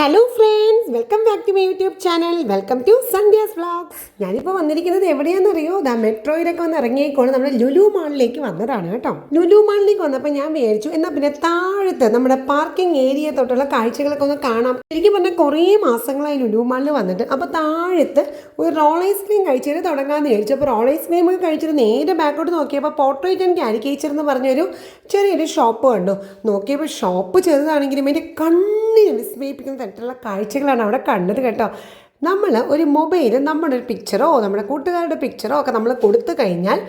Hello friends welcome back to my YouTube channel welcome to Sandhya's vlogs ഞാനിപ്പോൾ വന്നിരിക്കുന്നത് എവിടെയാണെന്നറിയോ? ദാ മെട്രോയിലൊക്കെ വന്ന് ഇറങ്ങിയേക്കോണ് നമ്മുടെ ലുലു മാളിലേക്ക് വന്നതാണ് കേട്ടോ. ലുലു മാളിലേക്ക് വന്നപ്പോൾ ഞാൻ വിചാരിച്ചു എന്നാൽ പിന്നെ താഴത്ത് നമ്മുടെ പാർക്കിംഗ് ഏരിയ തൊട്ടുള്ള കാഴ്ചകളൊക്കെ ഒന്ന് കാണാം. എനിക്ക് പറഞ്ഞാൽ കുറേ മാസങ്ങളായി ലുലു മാളിൽ വന്നിട്ട്. അപ്പോൾ താഴത്ത് ഒരു റോൾ ഐസ്ക്രീം കഴിച്ചിട്ട് തുടങ്ങാമെന്ന് വിചാരിച്ചു. അപ്പോൾ റോൾ ഐസ്ക്രീം ഒക്കെ കഴിച്ചിട്ട് നേരെ ബാക്കോട്ട് നോക്കിയപ്പോൾ പോർട്രേറ്റ് ആൻഡ് കാരിക്കേച്ചർ എന്ന് പറഞ്ഞൊരു ചെറിയൊരു ഷോപ്പ് കണ്ടു. നോക്കിയപ്പോൾ ഷോപ്പ് ചെറുതാണെങ്കിലും എന്റെ കണ്ണിനെ വിസ്മയിപ്പിക്കുന്ന തരത്തിലുള്ള കാഴ്ചകളാണ് അവിടെ കണ്ടത് കേട്ടോ. നമ്മൾ ഒരു മൊബൈൽ നമ്മുടെ ഒരു പിക്ചറോ നമ്മുടെ കൂട്ടുകാരുടെ പിക്ചറോ ഒക്കെ നമ്മൾ കൊടുത്തു കഴിഞ്ഞാൽ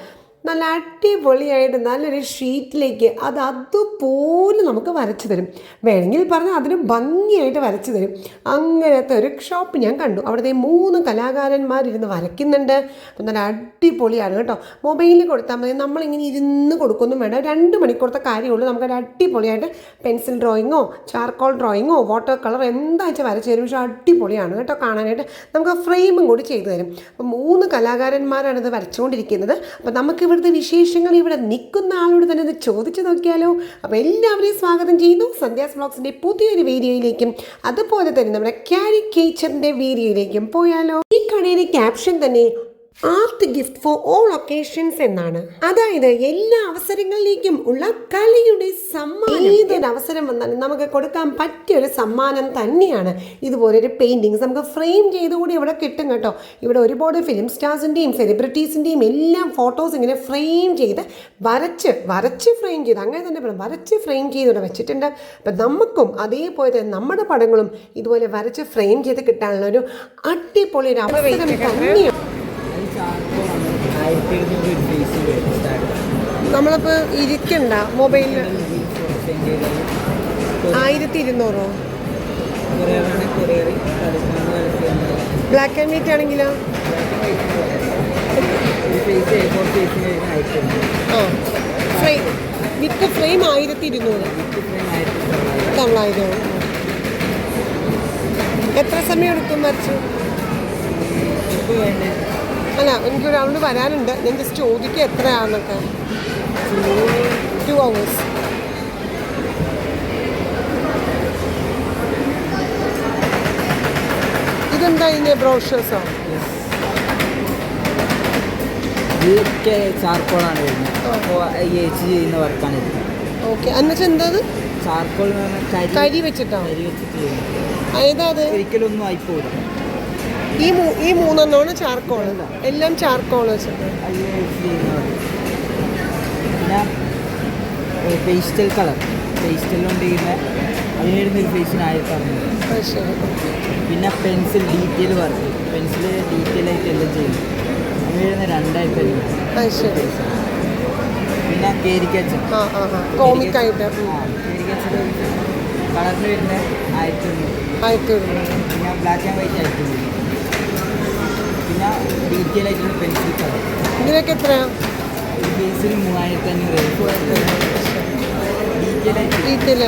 നല്ല അടിപൊളിയായിട്ട് നല്ലൊരു ഷീറ്റിലേക്ക് അത് അതുപോലെ നമുക്ക് വരച്ചു തരും. വേണമെങ്കിൽ പറഞ്ഞാൽ അതിന് ഭംഗിയായിട്ട് വരച്ചു തരും. അങ്ങനത്തെ ഒരു ഷോപ്പ് ഞാൻ കണ്ടു. അവിടുത്തെ മൂന്ന് കലാകാരന്മാരിരുന്ന് വരയ്ക്കുന്നുണ്ട്. അപ്പം നല്ല അടിപൊളിയാണ് കേട്ടോ. മൊബൈലിൽ കൊടുത്താൽ മതി. നമ്മളിങ്ങനെ ഇരുന്ന് കൊടുക്കൊന്നും വേണ്ട. രണ്ട് മണിക്കൂറത്തെ കാര്യമുള്ളൂ നമുക്ക് അടിപൊളിയായിട്ട് പെൻസിൽ ഡ്രോയിങ്ങോ ചാർക്കോൾ ഡ്രോയിങ്ങോ വാട്ടർ കളർ എന്താ വെച്ചാൽ വരച്ചു തരും. പക്ഷേ അടിപൊളിയാണ് കേട്ടോ കാണാനായിട്ട്. നമുക്ക് ഫ്രെയിമും കൂടി ചെയ്തു തരും. അപ്പം മൂന്ന് കലാകാരന്മാരാണ് ഇത് വരച്ചുകൊണ്ടിരിക്കുന്നത്. അപ്പം നമുക്ക് ഇവിടുത്തെ വിശേഷങ്ങൾ ഇവിടെ നിൽക്കുന്ന ആളോട് തന്നെ ഒന്ന് ചോദിച്ചു നോക്കിയാലോ? അപ്പോൾ എല്ലാവരെയും സ്വാഗതം ചെയ്യുന്നു സന്ധ്യാസ് ബ്ലോഗ്സിന്റെ പുതിയൊരു വീഡിയോയിലേക്കും അതുപോലെ തന്നെ നമ്മുടെ ക്യാരി കേച്ചറിന്റെ വീഡിയോയിലേക്കും പോയാലോ? ഈ കടയിലെ ക്യാപ്ഷൻ തന്നെ art gift for all occasions എന്നാണ്. അതായത് എല്ലാ അവസരങ്ങളിലേക്കും ഉള്ള കലയുടെ സമ്മാനം. ഏതൊരു അവസരം വന്നാലും നമുക്ക് കൊടുക്കാൻ പറ്റിയ ഒരു സമ്മാനം തന്നെയാണ്. ഇതുപോലൊരു പെയിന്റിങ്സ് നമുക്ക് ഫ്രെയിം ചെയ്തുകൂടി ഇവിടെ കിട്ടും കേട്ടോ. ഇവിടെ ഒരുപാട് ഫിലിം സ്റ്റാർസിന്റെയും സെലിബ്രിറ്റീസിന്റെയും എല്ലാം ഫോട്ടോസ് ഇങ്ങനെ ഫ്രെയിം ചെയ്ത് വരച്ച് വരച്ച് ഫ്രെയിം ചെയ്ത് അങ്ങനെ തന്നെ പറയാം. വരച്ച് ഫ്രെയിം ചെയ്ത് ഇവിടെ വെച്ചിട്ടുണ്ട്. അപ്പം നമുക്കും അതേപോലെ തന്നെ നമ്മുടെ പടങ്ങളും ഇതുപോലെ വരച്ച് ഫ്രെയിം ചെയ്ത് കിട്ടാനുള്ള ഒരു അടിപൊളി ഒരു അവസരം തന്നെയാണ് ആയിരത്തി എഴുന്നൂറ് ഒരു ഫേസ് വരും സ്റ്റാർട്ട് നമ്മളിപ്പോൾ ഇരിക്കണ്ട മൊബൈലിൽ ആയിരത്തി ഇരുന്നൂറോ ബ്ലാക്ക് ആൻഡ് വൈറ്റ് ആണെങ്കിലോ? വിത്ത് ഫ്രെയിം ആയിരത്തി ഇരുന്നൂറ് തൊള്ളായിരം എത്ര സമയം എടുക്കും വരച്ചു? എനിക്കൊരാളോട് വരാനുണ്ട്. ഞാൻ ജസ്റ്റ് ചോദിക്കുക എത്രയാണെന്നൊക്കെ ടു അവേഴ്സ് ഇതെന്താ ഇതിന്റെ ബ്രോഷേഴ്സോ ഇതൊക്കെ ചാർക്കോളാണ് വരുന്നത്. അപ്പോൾ ചെയ്യുന്ന വർക്കാണ് ഇത് ഓക്കെ എന്നുവെച്ചാൽ എന്താ അത് ചാർക്കോൾ എന്ന് പറഞ്ഞാൽ കരി വെച്ചിട്ടാണ്? കരി വെച്ചിട്ട് ചെയ്യുന്നത്. ഏതാ അത്? ഒരിക്കലും ഒന്നും ആയിപ്പോയില്ല ഈ മൂ ഈ മൂന്നെണ്ണമാണ് ചാർക്കോൾ. എല്ലാം ചാർക്കോൾ വെച്ചിട്ട് പിന്നെ പേസ്റ്റൽ കളർ ഫേസിന് ആയിരത്തി അറുന്നൂറ്. പിന്നെ pencil detail work pencil detail ആയിട്ട് എല്ലാം ചെയ്യും. അതിന് വരുന്ന രണ്ടായിരത്തി അഞ്ഞൂറ്. ശരി. പിന്നെ കേരിക്കച്ച കോമിക് ആയിട്ട് കേരിക്കച്ചത് കളറിന് വരുന്ന ആയിരത്തി അഞ്ഞൂറ്. ആയിരത്തി പിന്നെ ബ്ലാക്ക് ആൻഡ് വൈറ്റ് ആയിരത്തി അഞ്ഞൂറ്. പിന്നെ ഡീറ്റെയിൽ ആയിട്ടുള്ള പെൻസിൽ കളർ ഇതിനൊക്കെ എത്രയാ? ഒരു ഫേസിന് മൂവായിരത്തി അഞ്ഞൂറ് ഡീറ്റെയിൽ ആയിട്ട്. ഡീറ്റെയിൽ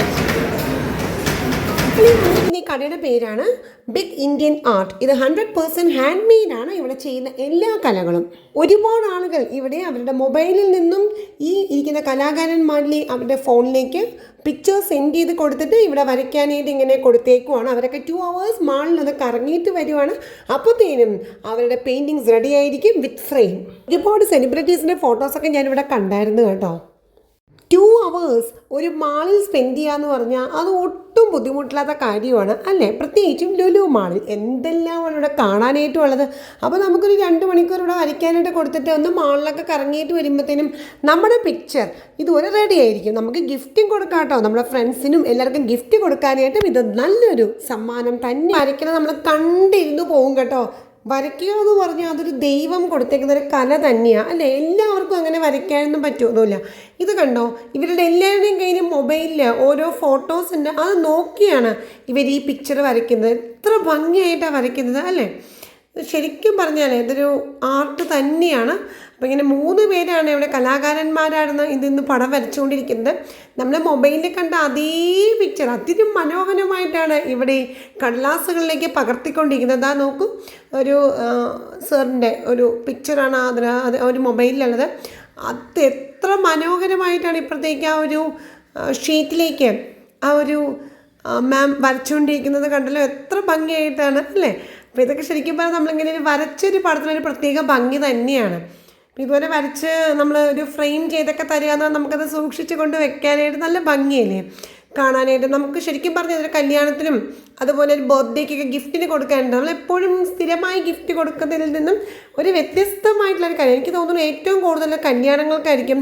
ഈ കടയുടെ പേരാണ് ബിഗ് ഇന്ത്യൻ ആർട്ട് ഇത് ഹൺഡ്രഡ് പേഴ്സന്റ് ഹാൻഡ് മെയ്ഡ് ആണ്. ഇവിടെ ചെയ്യുന്ന എല്ലാ കലകളും. ഒരുപാട് ആളുകൾ ഇവിടെ അവരുടെ മൊബൈലിൽ നിന്നും ഈ ഇരിക്കുന്ന കലാകാരന്മാരിലെ അവരുടെ ഫോണിലേക്ക് പിക്ചേഴ്സ് സെൻഡ് ചെയ്ത് കൊടുത്തിട്ട് ഇവിടെ വരയ്ക്കാനായിട്ട് ഇങ്ങനെ കൊടുത്തേക്കുവാണ്. അവരൊക്കെ ടു അവേഴ്സ് മാളിൽ അത് കറങ്ങിയിട്ട് വരുവാണ്. അപ്പോഴത്തേനും അവരുടെ പെയിന്റിങ്സ് റെഡി ആയിരിക്കും വിത്ത് ഫ്രെയിം ഒരുപാട് സെലിബ്രിറ്റീസിന്റെ ഫോട്ടോസൊക്കെ ഞാനിവിടെ കണ്ടായിരുന്നു കേട്ടോ. ടു അവേഴ്സ് ഒരു മാളിൽ സ്പെൻഡ് ചെയ്യുക എന്ന് പറഞ്ഞാൽ അത് ഒട്ടും ബുദ്ധിമുട്ടില്ലാത്ത കാര്യമാണ് അല്ലേ? പ്രത്യേകിച്ചും ലുലു മാളിൽ. എന്തെല്ലാമാണ് ഇവിടെ കാണാനായിട്ടും ഉള്ളത്? അപ്പോൾ നമുക്കൊരു രണ്ട് മണിക്കൂർ ഇവിടെ വരയ്ക്കാനായിട്ട് കൊടുത്തിട്ട് ഒന്ന് മാളിലൊക്കെ കറങ്ങിയിട്ട് വരുമ്പോഴത്തേനും നമ്മുടെ പിക്ചർ ഇതുപോലെ റെഡി ആയിരിക്കും. നമുക്ക് ഗിഫ്റ്റും കൊടുക്കാം കേട്ടോ. നമ്മുടെ ഫ്രണ്ട്സിനും എല്ലാവർക്കും ഗിഫ്റ്റ് കൊടുക്കാനായിട്ടും ഇത് നല്ലൊരു സമ്മാനം തന്നെ വരയ്ക്കണം. നമ്മൾ കണ്ടിരുന്നു പോകും കേട്ടോ. വരയ്ക്കുക എന്ന് പറഞ്ഞാൽ അതൊരു ദൈവം കൊടുത്തേക്കുന്ന ഒരു കല തന്നെയാണ് അല്ലേ? എല്ലാവർക്കും അങ്ങനെ വരയ്ക്കാനൊന്നും പറ്റുമൊന്നുമില്ല. ഇത് കണ്ടോ? ഇവരുടെ എല്ലാവരുടെയും കയ്യിലും മൊബൈലിൽ ഓരോ ഫോട്ടോസ് ഉണ്ട്. അത് നോക്കിയാണ് ഇവർ ഈ പിക്ചർ വരയ്ക്കുന്നത്. എത്ര ഭംഗിയായിട്ടാണ് വരയ്ക്കുന്നത് അല്ലേ? ശരിക്കും പറഞ്ഞാൽ ഇതൊരു ആർട്ട് തന്നെയാണ്. അപ്പോൾ ഇങ്ങനെ മൂന്ന് പേരാണ് ഇവിടെ കലാകാരന്മാരാണ് ഇതിന്ന് പടം വരച്ചുകൊണ്ടിരിക്കുന്നത്. നമ്മുടെ മൊബൈലിൽ കണ്ട അതേ പിക്ചർ അതിലും മനോഹരമായിട്ടാണ് ഇവിടെ കടലാസുകളിലേക്ക് പകർത്തിക്കൊണ്ടിരിക്കുന്നത്. അതാ നോക്കൂ ഒരു സാറിന്റെ ഒരു പിക്ചറാണ് അതിന് അത് ഒരു മൊബൈലിലുള്ളത്. അത് എത്ര മനോഹരമായിട്ടാണ് ഇപ്പോഴത്തേക്ക് ആ ഒരു ഷീറ്റിലേക്ക് ആ ഒരു മാം വരച്ചുകൊണ്ടിരിക്കുന്നത് കണ്ടല്ലോ. എത്ര ഭംഗിയായിട്ടാണ് അല്ലേ? അപ്പോൾ ഇതൊക്കെ ശരിക്കും പറഞ്ഞാൽ നമ്മളിങ്ങനെ ഒരു വരച്ചൊരു പടത്തിനൊരു പ്രത്യേക ഭംഗി തന്നെയാണ്. അപ്പോൾ ഇതുപോലെ വരച്ച് നമ്മൾ ഒരു ഫ്രെയിം ചെയ്തൊക്കെ തരിക എന്നാൽ നമുക്കത് സൂക്ഷിച്ച് കൊണ്ട് വെക്കാനായിട്ട് നല്ല ഭംഗിയല്ലേ? കാണാനായിട്ട് നമുക്ക് ശരിക്കും പറഞ്ഞാൽ ഒരു കല്യാണത്തിനും അതുപോലെ ഒരു ബർത്ത്ഡേക്കൊക്കെ ഗിഫ്റ്റിന് കൊടുക്കാനുണ്ട്. നമ്മൾ എപ്പോഴും സ്ഥിരമായി ഗിഫ്റ്റ് കൊടുക്കുന്നതിൽ നിന്നും ഒരു വ്യത്യസ്തമായിട്ടുള്ള ഒരു കാര്യം. എനിക്ക് തോന്നുന്നു ഏറ്റവും കൂടുതൽ കല്യാണങ്ങൾക്കായിരിക്കും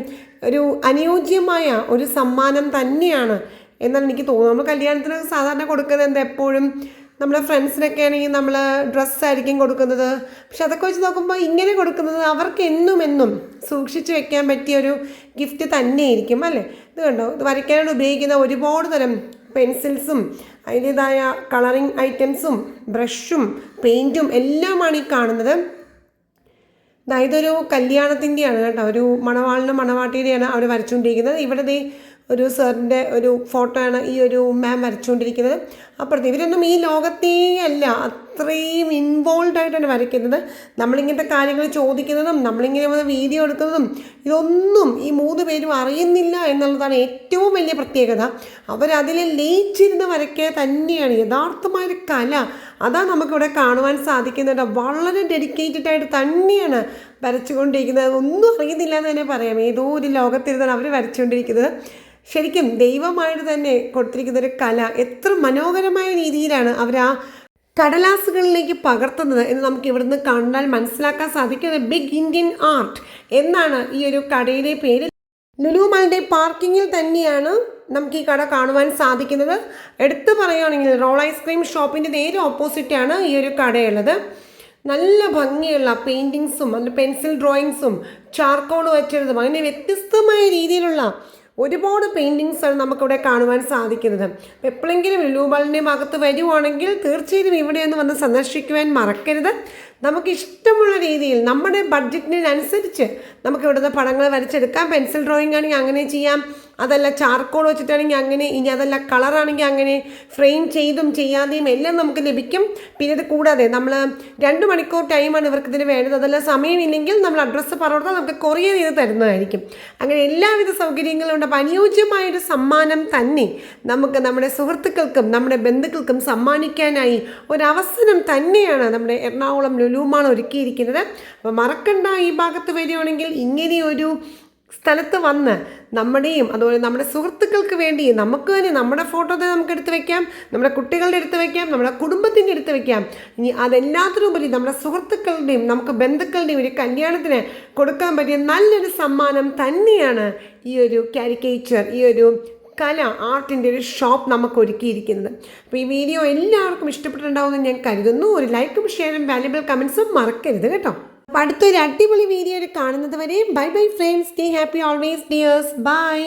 ഒരു അനുയോജ്യമായ ഒരു സമ്മാനം തന്നെയാണ് എന്നാണ് എനിക്ക് തോന്നുന്നത്. നമ്മൾ കല്യാണത്തിന് സാധാരണ കൊടുക്കുന്നത് എന്താ? എപ്പോഴും നമ്മുടെ ഫ്രണ്ട്സിനൊക്കെ ആണെങ്കിൽ നമ്മൾ ഡ്രസ്സായിരിക്കും കൊടുക്കുന്നത്. പക്ഷെ അതൊക്കെ വെച്ച് നോക്കുമ്പോൾ ഇങ്ങനെ കൊടുക്കുന്നത് അവർക്ക് എന്നും എന്നും സൂക്ഷിച്ച് വെക്കാൻ പറ്റിയ ഒരു ഗിഫ്റ്റ് തന്നെയായിരിക്കും അല്ലേ? ഇത് കണ്ടോ? ഇത് വരയ്ക്കാനായിട്ട് ഉപയോഗിക്കുന്ന ഒരുപാട് തരം പെൻസിൽസും അതിന്റേതായ കളറിങ് ഐറ്റംസും ബ്രഷും പെയിന്റും എല്ലാമാണ് ഈ കാണുന്നത്. ഇതൊരു കല്യാണത്തിന്റെയാണ് കേട്ടോ. ഒരു മണവാളിനും മണവാട്ടിയുടെയാണ് അവർ വരച്ചുകൊണ്ടിരിക്കുന്നത്. ഇവിടെ ഒരു സാറിന്റെ ഒരു ഫോട്ടോ ആണ് ഈ ഒരു മാം വരച്ചുകൊണ്ടിരിക്കുന്നത്. അപ്പുറത്ത് ഇവരൊന്നും ഈ ലോകത്തേ അല്ല. അത്രയും ഇൻവോൾവ് ആയിട്ടാണ് വരയ്ക്കുന്നത്. നമ്മളിങ്ങനത്തെ കാര്യങ്ങൾ ചോദിക്കുന്നതും നമ്മളിങ്ങനെ വന്ന് വീഡിയോ എടുക്കുന്നതും ഇതൊന്നും ഈ മൂന്ന് പേരും അറിയുന്നില്ല എന്നുള്ളതാണ് ഏറ്റവും വലിയ പ്രത്യേകത. അവരതിൽ ലയിച്ചിരുന്ന് വരയ്ക്കുക തന്നെയാണ് യഥാർത്ഥമായൊരു കല. അതാണ് നമുക്കിവിടെ കാണുവാൻ സാധിക്കുന്നത്. വളരെ ഡെഡിക്കേറ്റഡ് ആയിട്ട് തന്നെയാണ് വരച്ചുകൊണ്ടിരിക്കുന്നത്. ഒന്നും അറിയുന്നില്ല എന്ന് തന്നെ പറയാം. ഏതോ ഒരു ലോകത്തിരുന്നാണ് അവർ വരച്ചുകൊണ്ടിരിക്കുന്നത്. ശരിക്കും ദൈവമായിട്ട് തന്നെ കൊടുത്തിരിക്കുന്ന ഒരു കല. എത്ര മനോഹരമായ രീതിയിലാണ് അവർ ആ കടലാസുകളിലേക്ക് പകർത്തുന്നത് എന്ന് നമുക്ക് ഇവിടുന്ന് കണ്ടാൽ മനസ്സിലാക്കാൻ സാധിക്കുന്നത് ബിഗ് ഇന്ത്യൻ ആർട്ട് എന്നാണ് ഈ ഒരു കടയുടെ പേര്. ലുലുമാലിന്റെ പാർക്കിങ്ങിൽ തന്നെയാണ് നമുക്ക് ഈ കട കാണുവാൻ സാധിക്കുന്നത്. എടുത്തു പറയുകയാണെങ്കിൽ റോൾ ഐസ്ക്രീം ഷോപ്പിന്റെ നേരെ ഓപ്പോസിറ്റാണ് ഈ ഒരു കടയുള്ളത്. നല്ല ഭംഗിയുള്ള പെയിന്റിങ്സും അതിൽ പെൻസിൽ ഡ്രോയിങ്സും ചാർക്കോൾ വെച്ചെഴുതും അങ്ങനെ വ്യത്യസ്തമായ രീതിയിലുള്ള ഒരുപാട് പെയിന്റിങ്സാണ് നമുക്കിവിടെ കാണുവാൻ സാധിക്കുന്നത്. എപ്പോഴെങ്കിലും ലുലുബാളിന്റെ ഭാഗത്ത് വരുവാണെങ്കിൽ തീർച്ചയായും ഇവിടെ ഒന്ന് വന്ന് സന്ദർശിക്കുവാൻ മറക്കരുത്. നമുക്ക് ഇഷ്ടമുള്ള രീതിയിൽ നമ്മുടെ ബഡ്ജറ്റിനനുസരിച്ച് നമുക്ക് ഇവിടുത്തെ പടങ്ങൾ വരച്ചെടുക്കാം. പെൻസിൽ ഡ്രോയിങ് ആണെങ്കിൽ അങ്ങനെ ചെയ്യാം. അതല്ല ചാർക്കോൾ വെച്ചിട്ടാണെങ്കിൽ അങ്ങനെ ഇനി അതല്ല കളറാണെങ്കിൽ അങ്ങനെ ഫ്രെയിം ചെയ്തും ചെയ്യാതെയും എല്ലാം നമുക്ക് ലഭിക്കും. പിന്നെ ഇത് കൂടാതെ നമ്മൾ രണ്ട് മണിക്കൂർ ടൈമാണ് ഇവർക്ക് ഇതിന് വേണ്ടത്. അതല്ല സമയമില്ലെങ്കിൽ നമ്മൾ അഡ്രസ്സ് പറഞ്ഞാൽ നമുക്ക് കൊറിയർ ചെയ്ത് തരുന്നതായിരിക്കും. അങ്ങനെ എല്ലാവിധ സൗകര്യങ്ങളും ഉണ്ട്. അപ്പോൾ അനുയോജ്യമായൊരു സമ്മാനം തന്നെ നമുക്ക് നമ്മുടെ സുഹൃത്തുക്കൾക്കും നമ്മുടെ ബന്ധുക്കൾക്കും സമ്മാനിക്കാനായി ഒരവസരം തന്നെയാണ് നമ്മുടെ എറണാകുളം ലുലുമാൾ ഒരുക്കിയിരിക്കുന്നത്. അപ്പോൾ മറക്കണ്ട ഈ ഭാഗത്ത് വരികയാണെങ്കിൽ ഇങ്ങനെയൊരു സ്ഥലത്ത് വന്ന് നമ്മുടെയും അതുപോലെ നമ്മുടെ സുഹൃത്തുക്കൾക്ക് വേണ്ടി നമുക്ക് തന്നെ നമ്മുടെ ഫോട്ടോ തന്നെ നമുക്ക് എടുത്ത് വയ്ക്കാം നമ്മുടെ കുട്ടികളുടെ എടുത്ത് വയ്ക്കാം നമ്മുടെ കുടുംബത്തിന്റെ എടുത്ത് വയ്ക്കാം ഇനി അതെല്ലാത്തിനുപരി നമ്മുടെ സുഹൃത്തുക്കളുടെയും നമുക്ക് ബന്ധുക്കളുടെയും ഒരു കല്യാണത്തിന് കൊടുക്കാൻ പറ്റിയ നല്ലൊരു സമ്മാനം തന്നെയാണ് ഈ ഒരു കാരിക്കേച്ചർ ഈ ഒരു കല ആർട്ടിന്റെ ഒരു ഷോപ്പ് നമുക്ക് ഒരുക്കിയിരിക്കുന്നത്. അപ്പോൾ ഈ വീഡിയോ എല്ലാവർക്കും ഇഷ്ടപ്പെട്ടിട്ടുണ്ടാവുമെന്ന് ഞാൻ കരുതുന്നു. ഒരു ലൈക്കും ഷെയറും വാല്യുബിൾ കമൻസും മറക്കരുത് കേട്ടോ. അടുത്തൊരു അടിപൊളി വീഡിയോ കാണുന്നത് വരെ bye bye friends stay happy always dears bye